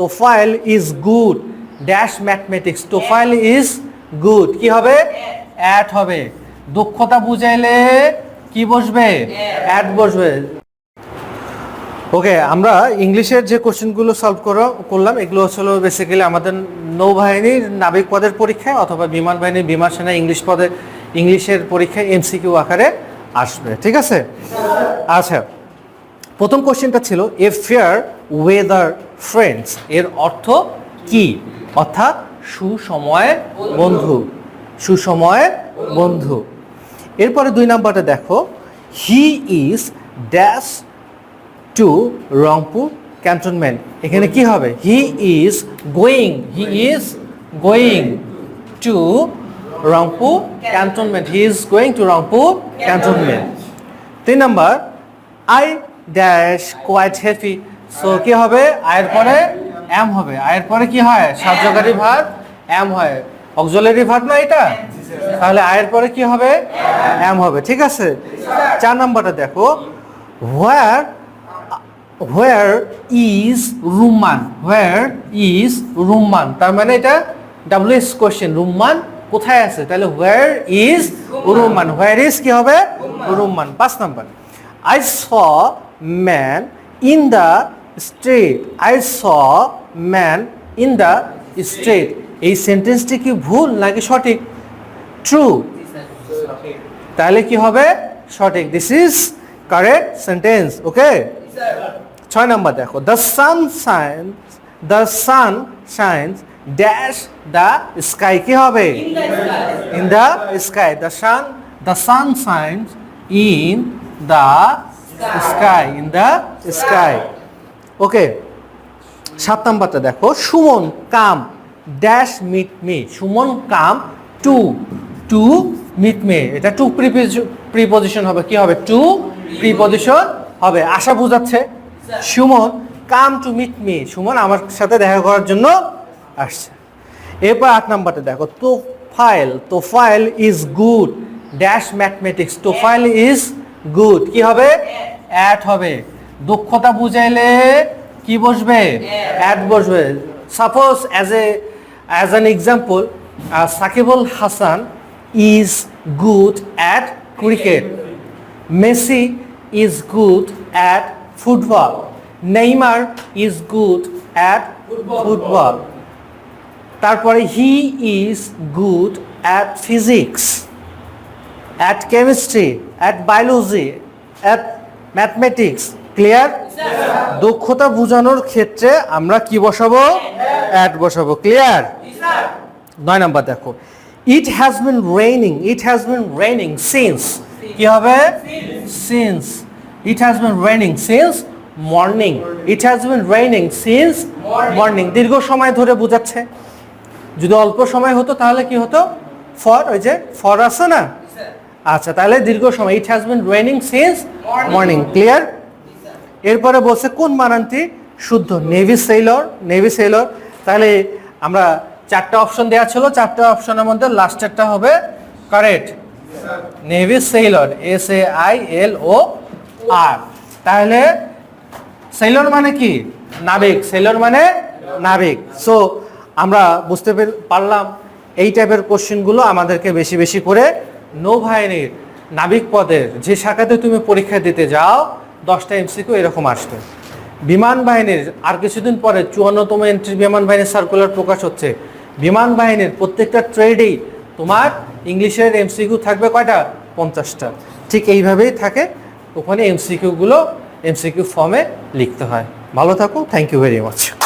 Tofail is good dash mathematics Tofail is good কি হবে? At হবে। দক্ষতা বুঝাইলে কি বসবে? অ্যাট বসবে। ওকে আমরা ইংলিশের যে কোশ্চেনগুলো সলভ করা, করলাম, এগুলো হচ্ছিল বেসিক্যালি আমাদের নৌবাহিনীর নাবিক পদের পরীক্ষায় অথবা বিমান বাহিনীর বিমান সেনা ইংলিশ পদে, ইংলিশের পরীক্ষায় এমসিকিউ আকারে আসবে। ঠিক আছে? আচ্ছা প্রথম কোশ্চেনটা ছিল এ ফেয়ার ওয়েদার ফ্রেন্ডস এর অর্থ কি? অর্থাৎ সুসময় বন্ধু সুসময় বন্ধু। এরপরে দুই নাম্বারটা দেখো he is dash to Rangpur cantonment এখানে কি হবে? He is going he is going to Rangpur cantonment he is going to Rangpur cantonment তিন number I dash quite happy so কি হবে? আয়ের পরে এম হবে। আয়ের পরে কি হয়? সাহায্যকারী ভাত এম হয়। অক্সিলারি ভাত না এটা? তাহলে আয়ের পরে কি হবে? এম হবে। ঠিক আছে? চার নাম্বারটা দেখো। Where where is Rumman where is Rumman তার মানে এটা ডাব্লিউ এস কোশ্চেন রুম্মান কোথায় আছে? তাহলে where is Rumman where is কি হবে? রুম্মান পাঁচ number. I saw man in the street I saw man in the street এই সেন্টেন্সটি কি ভুল নাকি সঠিক? ট্রু তাহলে কি হবে? সঠিক। This is correct sentence okay ছয় নম্বর দেখো। The sun shines the sun shines dash the sky কি হবে? In the sky the sun the sun shines in the sky in the sky okay সাত নাম্বারটা দেখো। Suman, come dash meet me Suman, come to to meet me এটা to preposition হবে। কি হবে? Two preposition হবে। আশা বোঝাচ্ছে? Suman, come to meet me Suman আমার সাথে দেখা করার জন্য আসছে। এরপর আট নাম্বারটা দেখো। Tofail Tofail is good dash mathematics Tofail is good কি হবে? অ্যাট হবে। দক্ষতা বুঝাইলে কি বসবে? অ্যাট বসবে। Suppose as a as an example Sakibul Hasan is good at cricket Messi is good at football Neymar is good at football তারপরে he is good at physics at chemistry at biology at mathematics clear দক্ষতা বোঝানোর ক্ষেত্রে আমরা কি বসাবো? Add বসাবো। Clear নয় number দেখো। It has been raining it has been raining since কি হবে? Since it has been raining since morning it has been raining since morning দীর্ঘ সময় ধরে বোঝাচ্ছে। যদি অল্প সময় হতো তাহলে কি হতো? ফর ওই যে ফর আছে না? আচ্ছা তাহলে দীর্ঘ সময় it has been raining since morning clear এরপরে বলছে কোন বানানটি শুদ্ধ নেভি সেইলর নেভি সেইলর তাহলে আমরা চারটা অপশন দেওয়া ছিল চারটা অপশনের মধ্যে লাস্টেরটা হবে correct navy sailor S A I L O R তাহলে সেইলর মানে কি? নাবিক। সেইলর মানে নাবিক। সো আমরা বুঝতে পের- পারলাম এই টাইপের কোশ্চেনগুলো আমাদেরকে বেশি বেশি করে নৌবাহিনীর নাবিক পদের যে শাখাতে তুমি পরীক্ষা দিতে যাও, দশটা এমসিকিউ এরকম আসবে। বিমান বাহিনীর আর কিছুদিন পরে চুয়ান্নতম এন্ট্রি বিমান বাহিনীর সার্কুলার প্রকাশ হচ্ছে। বিমান বাহিনীর প্রত্যেকটা ট্রেডেই তোমার ইংলিশের এমসিকিউ থাকবে কয়টা? পঞ্চাশটা। ঠিক এইভাবেই থাকে। ওখানে এমসিকিউগুলো, এমসিকিউ ফর্মে লিখতে হয়। ভালো থাকো। Thank you very much